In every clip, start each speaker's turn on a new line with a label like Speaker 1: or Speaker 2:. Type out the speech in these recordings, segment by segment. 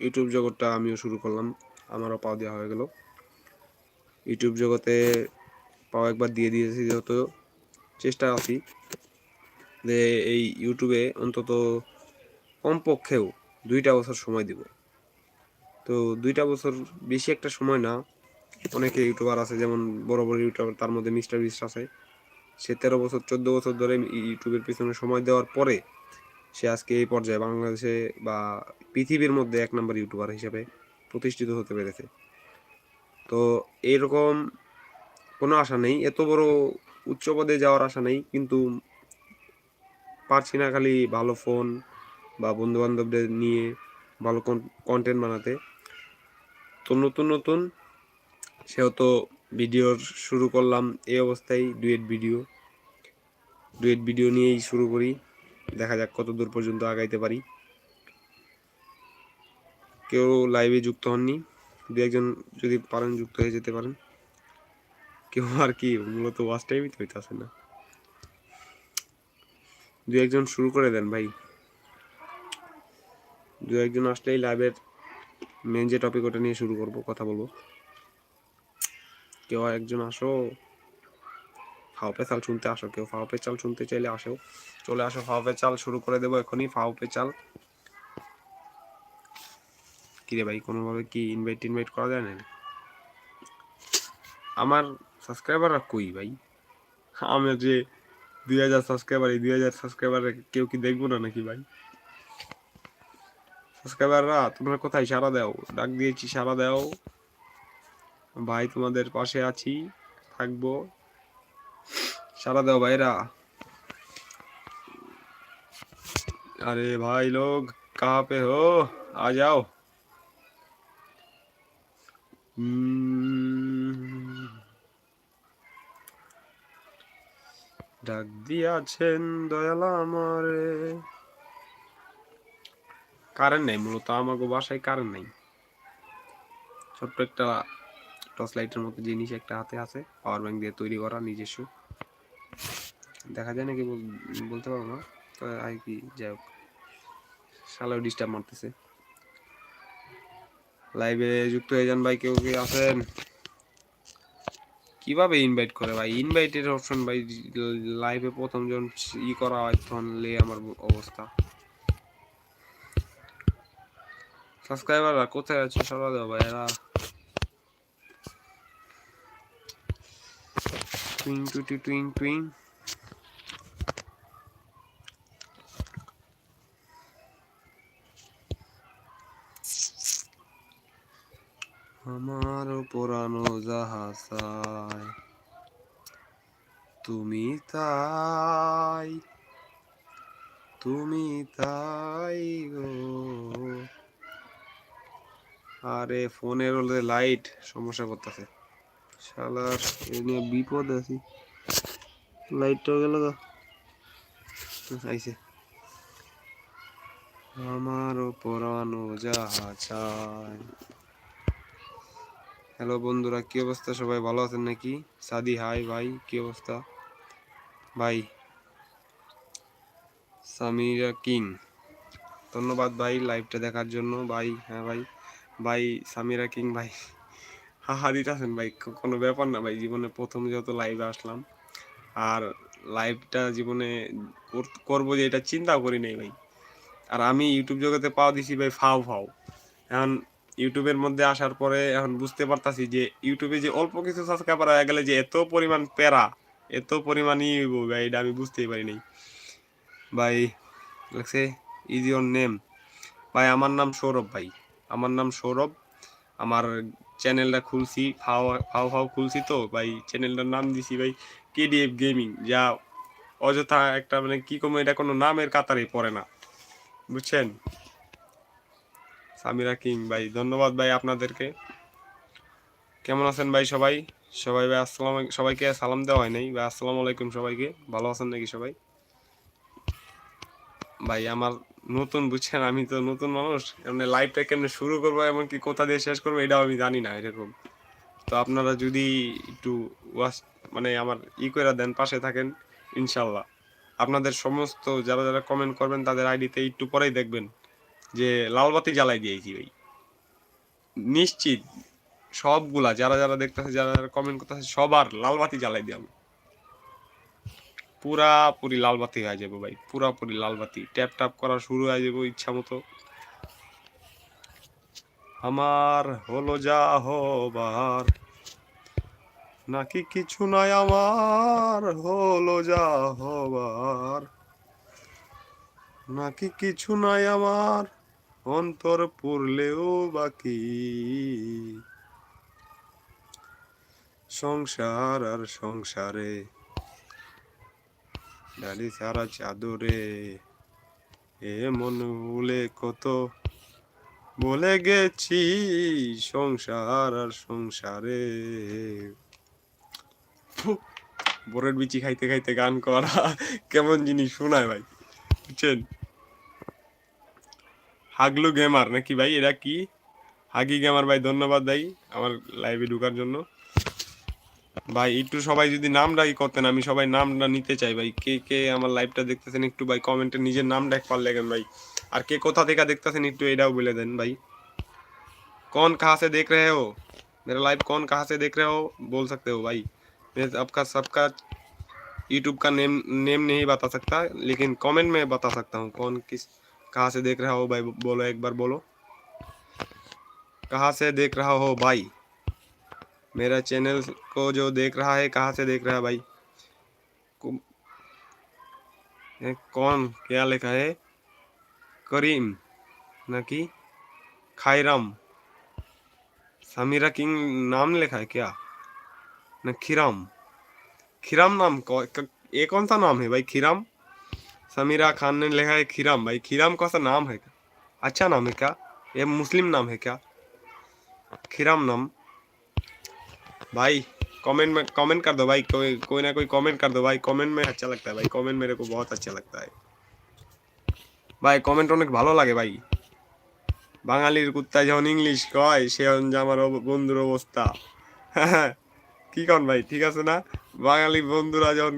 Speaker 1: YouTube জগৎটা আমিও শুরু করলাম। আমারও পাও দেওয়া হয়ে গেল। ইউটিউব জগতে পাও একবার দিয়ে দিয়েছি যেহেতু চেষ্টা আছি যে এই ইউটিউবে অন্তত কমপক্ষেও দুইটা বছর সময় দিব। তো দুইটা বছর বেশি একটা সময় না। অনেকে ইউটিউবার আছে, যেমন বড় বড় ইউটিউবার, তার মধ্যে মিস্টার বিস্ট আছে। সে তেরো বছর, চোদ্দ বছর ধরে ইউটিউবের পিছনে সময় দেওয়ার পরে সে আজকে এই পর্যায়ে বাংলাদেশে বা পৃথিবীর মধ্যে এক নম্বর ইউটিউবার হিসেবে প্রতিষ্ঠিত হতে পেরেছে। তো এরকম কোনো আশা নেই, এত বড় উচ্চ পদে যাওয়ার আশা নেই, কিন্তু পারছি না খালি ভালো ফোন বা বন্ধু বান্ধবদের নিয়ে ভালো কন্টেন্ট বানাতে। তো নতুন নতুন সেহেতু ভিডিও শুরু করলাম এই অবস্থায় ডুয়েট ভিডিও। ডুয়েট ভিডিও নিয়েই শুরু করি। দেখা যাক কত দূর পর্যন্ত আগাইতে পারি। কেউ লাইভে যুক্ত হননি। দু একজন যদি পারেন যুক্ত হয়ে যেতে পারেন। কেউ আর কি, মূলত ওয়াচ টাইমই তো হইতেছে না। দু একজন শুরু করে দেন ভাই। দু একজন আসলেই লাইভের মেন যে টপিক ওটা নিয়ে শুরু করব, কথা বলব। কেউ একজন আসো। ফাও চাল শুনতে আসো, কেউ ফাও চাল শুনতে চাইলে আসো চলে আসো, ফাও চাল শুরু করে দেবো এখনই ফাও চাল কিরে ভাই, কোনোভাবে কি ইনভাইট ইনভাইট করা যায় না আমার সাবস্ক্রাইবাররা কই ভাই? আমি যে দুই হাজার সাবস্ক্রাইবার, এই দুই হাজার সাবস্ক্রাইবার কেউ কি দেখব না নাকি ভাই? সাবস্ক্রাইবাররা, তোমরা কোথায়? সারা দাও, ডাক দিয়েছি সারা দাও। ভাই, তোমাদের পাশে আছি, থাকব। সারা দাও ভাইরা अरे भाई लोग कहाँ पे हो आ जाओ Hmm. ডাক দিয়াছেন দয়াল আমারে কারেন্ট নেই মূলত আমাকে বাসায় কারেন্ট নেই ছোট্ট একটা টর্চ লাইটের মতো জিনিস একটা হাতে আছে পাওয়ার ব্যাংক দিয়ে তৈরি করা নিজস্ব দেখা যায় নাকি বল- বলতে পারব না। তো আর কি, যাই হোক। শালাও ডিস্টার্ব মারতেছে। লাইভে যুক্ত হয়ে যান ভাই, কেউ কি আছেন? কীভাবে ইনভাইট করে ভাই? ইনভাইটের অপশন ভাই লাইভে প্রথম যখন ই করা হয়, তখন লে আমার অবস্থা। সাবস্ক্রাইবাররা কোথায় আছে? সরা দাও ভাই, এরা। টুইং টুটি টুইং টুইং আমার পুরানো জাহাসায় তুমি তাই তুমি তাই গো। আরে, ফোনের হলে লাইট সমস্যা করতেছে। শালার, এ নিয়ে বিপদ আছি। লাইটটা গেল গো। আইছে। আমারও পরানো যাহা হ্যালো বন্ধুরা, কি অবস্থা? সবাই ভালো আছেন নাকি? সাদি, হাই ভাই, কি অবস্থা? ভাই, সামিরা কিং। ধন্যবাদ ভাই লাইভটা দেখার জন্য। ভাই হ্যাঁ ভাই ভাই, সামিরা কিং ভাই। হাহা, দিতেছেন ভাই কোনো ব্যাপার না ভাই, জীবনে প্রথম যেহেতু লাইভে আসলাম। আর লাইভটা জীবনে করব যে, এটা চিন্তাও করি নাই ভাই। আর আমি ইউটিউব জগতে পাওয়া দিছি ভাই, ফাও ফাও। এখন ইউটিউবের মধ্যে আসার পরে এখন বুঝতে পারতাছি যে ইউটিউবে যে অল্প কিছু সাবস্ক্রাইবার হয়ে গেলে যে এত পরিমাণ প্যারা, এত পরিমাণই হইব ভাই, এটা আমি বুঝতেই পারি নাই। ভাই, লাগছে ইজ ইওর নেম ভাই, আমার নাম সৌরভ ভাই। আমার নাম সৌরভ। আমার চ্যানেলটা খুলছি, ফাও ফাও ফাও খুলছি তো, ভাই চ্যানেলটার নাম দিছি ভাই কেডিএফ গেমিং যা অযথা একটা মানে কি কম, এটা কোনো নামের কাতারে পড়ে না। বুঝছেন? সামিরা কিং, ভাই, ধন্যবাদ ভাই আপনাদেরকে। কেমন আছেন ভাই সবাই? সবাই ভাই, আসসালাম সবাইকে সালাম দেওয়া হয় নাই। ভাই, আসসালামু আলাইকুম সবাইকে। ভালো আছেন নাকি সবাই? ভাই, আমার নতুন, বুঝছেন? আমি তো নতুন মানুষ। এমনি লাইভটা কেমনে শুরু করব, এমনকি কোথা দিয়ে শেষ করব, এটাও আমি জানি না এরকম। তো আপনারা যদি একটু ওয়াচ মানে আমার ই করে দেন, পাশে থাকেন, ইনশাল্লাহ। আপনাদের সমস্ত, যারা যারা কমেন্ট করবেন, তাদের আইডিতে একটু পরেই দেখবেন। যে লালবাতি জ্বালাই দিয়েছি ভাই। নিশ্চিত সবগুলা, যারা যারা দেখতেছে, যারা যারা কমেন্ট করতেছে, সবার লাল বাতি জ্বালাই দিলাম। পুরাপুরি লাল বাতি হয়ে যাব ভাই, পুরাপুরি লাল বাতি। ট্যাপ ট্যাপ করা শুরু হয়ে যাব ইচ্ছা মতো। আমার হলো যা হবার, নাকি কিছু নাই আমার? হলো যা হবার, নাকি কিছু নাই আমার? অন্তর পড়লেও বাকি। সংসার আর সংসারে, ডালি সারা চাদরে, এ মন ভুলে কত বলে গেছি, সংসার আর সংসারে। বোরের বিচি খাইতে খাইতে গান করা, কেমন জিনিস শোনায় ভাই, বুঝছেন? হাগলু গেমার নাকি ভাই এরা কি হাগি গেমার ভাই ধন্যবাদ ভাই আমার লাইভে ঢোকার জন্য ভাই একটু সবাই যদি নামটা ই করতেন আমি সবাই নামটা নিতে চাই ভাই কে কে আমার লাইভটা দেখতেছেন একটু ভাই কমেন্টে নিজের নামটা এক পার লেগেন ভাই আর কে কোথা থেকে देखते একটু এটাও বলে दें भाई कौन कहाँ से देख रहे हो मेरा लाइव कौन कहाँ से देख रहे हो बोल सकते हो भाई मैं आपका सबका यूट्यूब का नेम नेम नहीं बता सकता लेकिन कमेंट में बता सकता हूँ कौन किस कहा से देख रहा हो भाई? बोलो एक बार बोलो। कहा से देख रहा हो भाई? मेरा चैनल को जो देख रहा है कहा से देख रहा है भाई? कौन? क्या लिखा है? करीम न कि खायरम। समीरा किंग नाम लिखा है क्या? न खिरम। खिरम नाम कौ, क, ये कौन सा नाम है भाई? खिरम? समीरा खान ने लिखा है खिराम भाई खिराम कौन सा नाम है अच्छा नाम है क्या ये मुस्लिम नाम है क्या खिराम नाम भाई कमेंट में कमेंट कर दो भाई कोई कोई ना कोई कमेंट कर दो भाई कमेंट में अच्छा लगता है भाई कमेंट मेरे को बहुत अच्छा लगता है ভাই কমেন্ট অনেক ভালো লাগে ভাই বাঙালির কুত্তায় যখন ইংলিশ কয় সে যে আমার অব- বন্ধুর অবস্থা কি কন ভাই ঠিক আছে না বাঙালি বন্ধুরা যখন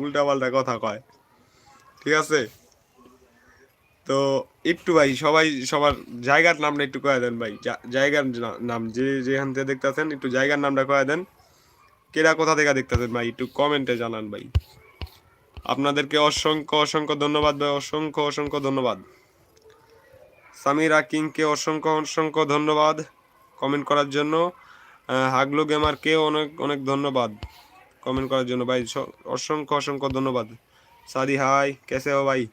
Speaker 1: উল্টা পাল্টা কথা কয় ঠিক আছে? তো একটু ভাই, সবাই, সবার জায়গার নামটা একটু কয়ে দেন ভাই। জায়গার নাম, যে যেখান থেকে দেখতেছেন, একটু জায়গার নামটা কয়ে দেন। কেরা কোথা থেকে দেখতেছেন ভাই, একটু কমেন্টে জানান ভাই। আপনাদেরকে অসংখ্য অসংখ্য ধন্যবাদ ভাই, অসংখ্য অসংখ্য ধন্যবাদ। সামিরা কিংকে অসংখ্য অসংখ্য ধন্যবাদ কমেন্ট করার জন্য। হাগলু গেমারকেও অনেক অনেক ধন্যবাদ কমেন্ট করার জন্য। ভাই অসংখ্য অসংখ্য ধন্যবাদ। सादी हाय कैसे हो भाई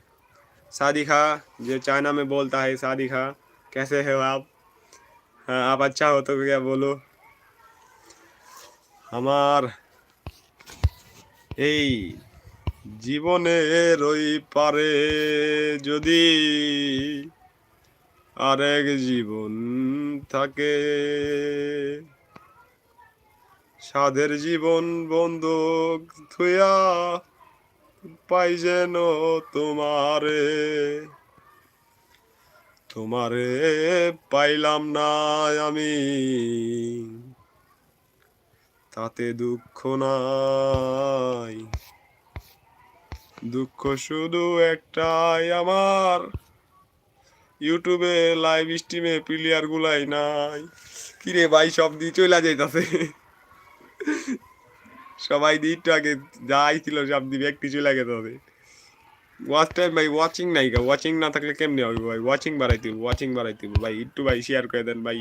Speaker 1: सादी खा जो चाइना में बोलता है सादी खा कैसे हो आप हाँ, आप अच्छा हो तो क्या बोलो আমার এই জীবনের ওই পারে যদি আরেক জীবন থাকে সাধের জীবন বন্ধুক থুয়া পাই যেন তোমারে। তোমারে পাইলাম না আমি। তাতে দুঃখ নাই। দুঃখ শুধু একটাই আমার। ইউটিউবে লাইভ স্ট্রিমে প্লেয়ার গুলাই নাই। কিরে ভাই, সব দিয়ে চলে যাইতাছে। সবাই একটু আগে যাই ছিল সব দিয়ে একটি চলে হবে ওয়াচ টাইম ভাই ওয়াচিং নাই গা ওয়াচিং না থাকলে কেমনি হবে ভাই? ওয়াচিং বাড়াইতে ওয়াচিং বাড়াইতে ভাই, একটু ভাই শেয়ার করে দেন ভাই।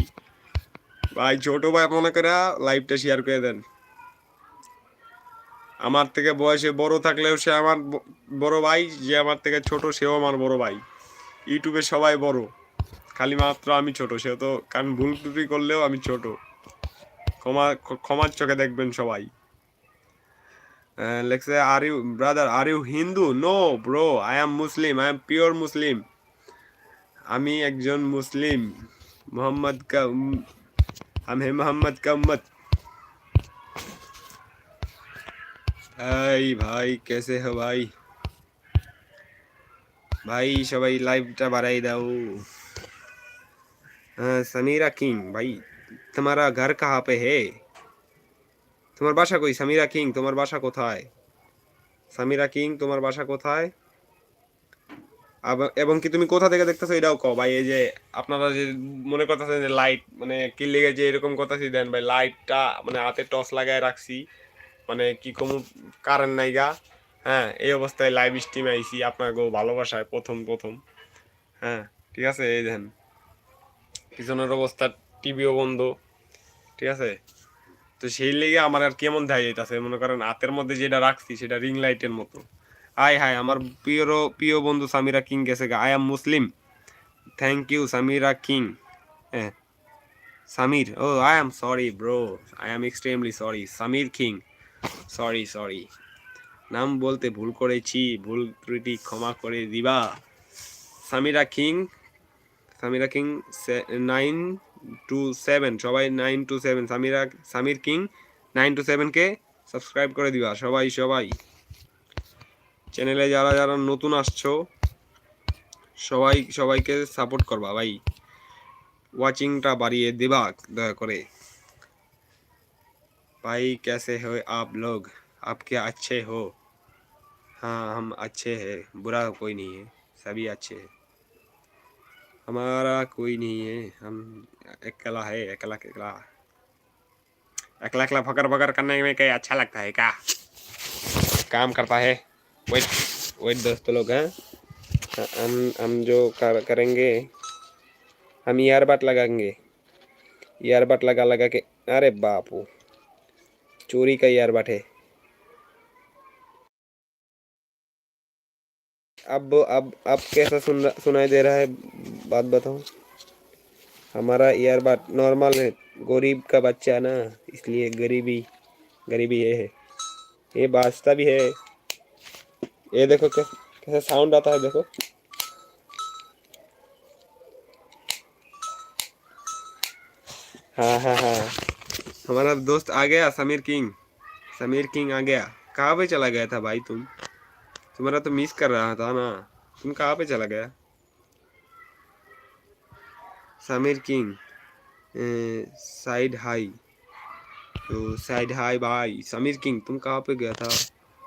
Speaker 1: ভাই, ছোট ভাই মনে করে লাইভটা শেয়ার করে দেন। আমার থেকে বয়সে বড় থাকলেও সে আমার বড় ভাই, যে আমার থেকে ছোট সেও আমার বড় ভাই। ইউটিউবে সবাই বড়। খালি মাত্র আমি ছোট সে তো কারণ ভুল ত্রুটি করলেও আমি ছোট। ক্ষমা, ক্ষমার চোখে দেখবেন সবাই। লেখছে are you brother are you Hindu no bro I am Muslim I am pure Muslim আমি একজন মুসলিম মোহাম্মদ কা উম- আমি মোহাম্মদ কা উম্মত এই ভাই কেসে হো ভাই ভাই সবাই লাইভটা বাড়াই দাও हाँ, समीरा किंग भाई तुम्हारा घर कहाँ पे है তোমার বাসা কই? সামিরা কিং, তোমার বাসা কোথায়? সামিরা কিং, তোমার বাসা কোথায়? এবং কি তুমি কোথা থেকে দেখতেছো? এটাও কও ভাই, এই যে আপনারা যে মনে করতেছেন যে লাইট মানে কি লেগে যে এরকম কথা দেন ভাই লাইটটা মানে হাতে টর্চ লাগায় রাখছি মানে কি কম কারেন্ট নাই গা। হ্যাঁ এই অবস্থায় লাইভ স্ট্রিম আইছি, আপনাকেও ভালোবাসায় প্রথম প্রথম। হ্যাঁ ঠিক আছে, এই দেন। পিছনের অবস্থা টিভিও বন্ধ, ঠিক আছে? তো সেই লেগে আমার আর কেমন দেখা যাইতাছে? মনে করেন হাতের মধ্যে যেটা রাখছি, সেটা রিং লাইটের মতো। আয় হায়, আমার প্রিয় প্রিয় বন্ধু সামিরা কিং গেছে I am Muslim. Thank you Samira king. হ্যাঁ। Samir, oh, I am sorry bro. I am extremely sorry. Samir king. Sorry sorry. নাম বলতে ভুল করেছি। ভুল ত্রুটি ক্ষমা করে দিবা। Samira king Samira king nine two seven সবাই nine two seven Samira Samir king nine two সেভেনকে subscribe করে দিবা সবাই সবাই চ্যানেলে যারা যারা নতুন আসছো সবাই সবাইকে সাপোর্ট করবা ভাই ওয়াচিংটা বাড়িয়ে দেবা দয়া করে भाई कैसे हो आप लोग आप क्या अच्छे हो हाँ हम अच्छे हैं बुरा कोई नहीं है सभी अच्छे हैं हमारा कोई नहीं है। हम अकेला है अकेला अकेला अकेला अकेला फकर फकर करने में क्या अच्छा लगता है क्या? काम करता है। वेट वेट दोस्तों लोग हैं। हम हम जो कर, करेंगे हम ईयरबड लगाएँगे। ईयरबड लगा लगा के अरे बापू चोरी का ईयरबड है। अब अब अब कैसा सुन सुनाई दे रहा है, बात बताओ। हमारा ईयरबड नॉर्मल है, गरीब का बच्चा ना, इसलिए गरीबी गरीबी ये है। ये बाजता भी है। ये देखो कैसे साउंड आता है, देखो। हाँ हाँ हाँ। हमारा दोस्त आ गया, समीर किंग। समीर किंग आ गया। कहाँ पे चला गया था भाई तुम? तुम्हारा तो मिस कर रहा था ना। तुम कहाँ पे चला गया? समीर किंग साइड हाई। तो साइड हाई भाई समीर किंग तुम कहाँ पे गया था?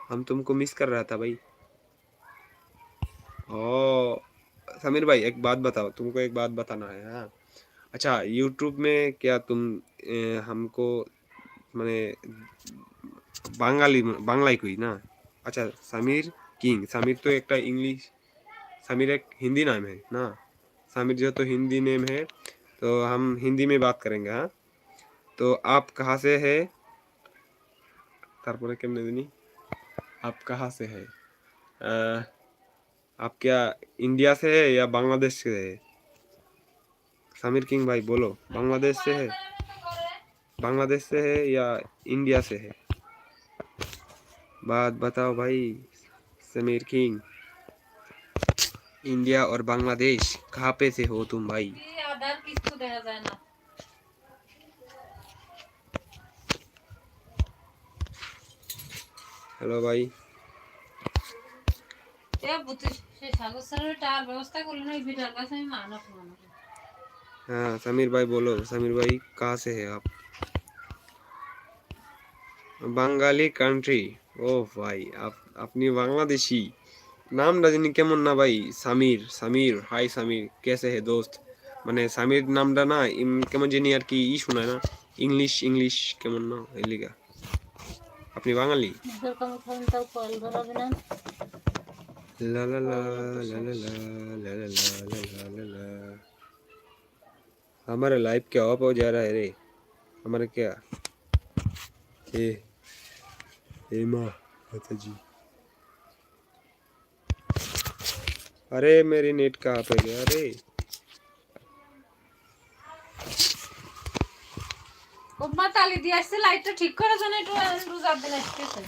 Speaker 1: हम तुमको मिस कर रहा था भाई। ओ समीर भाई एक बात बताओ तुमको एक बात बताना है हाँ। अच्छा यूट्यूब में क्या तुम ए, हमको मैंने बांगाली बांग्लाई कोई ना? अच्छा समीर किंग। समीर तो एक इंग्लिश समीर एक हिंदी नाम है ना? समीर जो तो हिंदी नेम है तो हम हिंदी में बात करेंगे हाँ? तो आप कहाँ से है? तारपरे केमने दिनी आप कहाँ से है? अ, आप क्या इंडिया से है या बांग्लादेश से है? समीर किंग भाई बोलो। बांग्लादेश से है? बांग्लादेश से है या इंडिया से है? बात बताओ भाई। समीर किंग। इंडिया और बांग्लादेश कहाँ पे से हो तुम भाई। हेलो भाई। हाँ समीर भाई बोलो। समीर भाई, कहाँ से है आप? बंगाली कंट्री ও ভাই আপ আপনি বাংলাদেশি নামটা জানি কেমন না ভাই সামির সামির হাই সামির কেসে হে দোস্ত মানে সামির নামটা না ইম- কেমন জানি আর কি ই শোনায় না ইংলিশ ইংলিশ কেমন না এই লিগা আপনি বাঙালি
Speaker 2: মুখের কামড় খাবেন তাও কল ধরাবে না
Speaker 1: লা লা লা লা লা লা লা লা লা লা লা লা ला हमारा लाइव क्या ऑफ हो जा रहा है रे हमारा क्या ए ए माँ माता जी अरे मेरी नेट कहाँ पे गया रे
Speaker 2: কোম্পা তালি দিয়ে আসছে লাইটটা ঠিক করে জানে একটু রোজার দিন আসতেছে